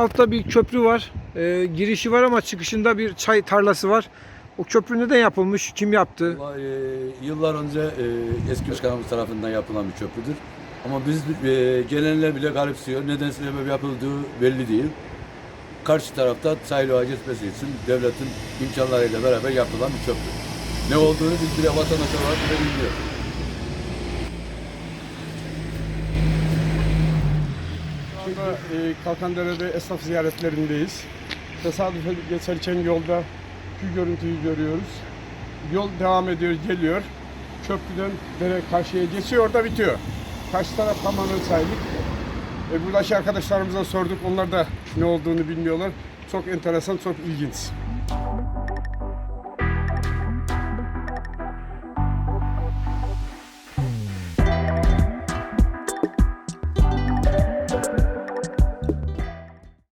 altta bir köprü var. Ee, girişi var ama çıkışında bir çay tarlası var. O köprü neden yapılmış? Kim yaptı? Vallahi, e, yıllar önce e, eski başkanımız tarafından yapılan bir köprüdür. Ama biz e, gelenler bile garipsiyor. Neden sebep yapıldığı belli değil. Karşı tarafta sayılığa geçmesi için devletin imkanlarıyla beraber yapılan bir köprü. Ne olduğunu biz bile vatandaş olarak bile bilmiyoruz. Şu anda e, Kalkandere'de esnaf ziyaretlerindeyiz. Tesadüfen geçerken yolda şu görüntüyü görüyoruz. Yol devam ediyor, geliyor. Köprüden dere karşıya geçiyor, orada bitiyor. Karşı taraf tamamen sahillik. E, buradaki arkadaşlarımıza sorduk, onlar da ne olduğunu bilmiyorlar. Çok enteresan, çok ilginç.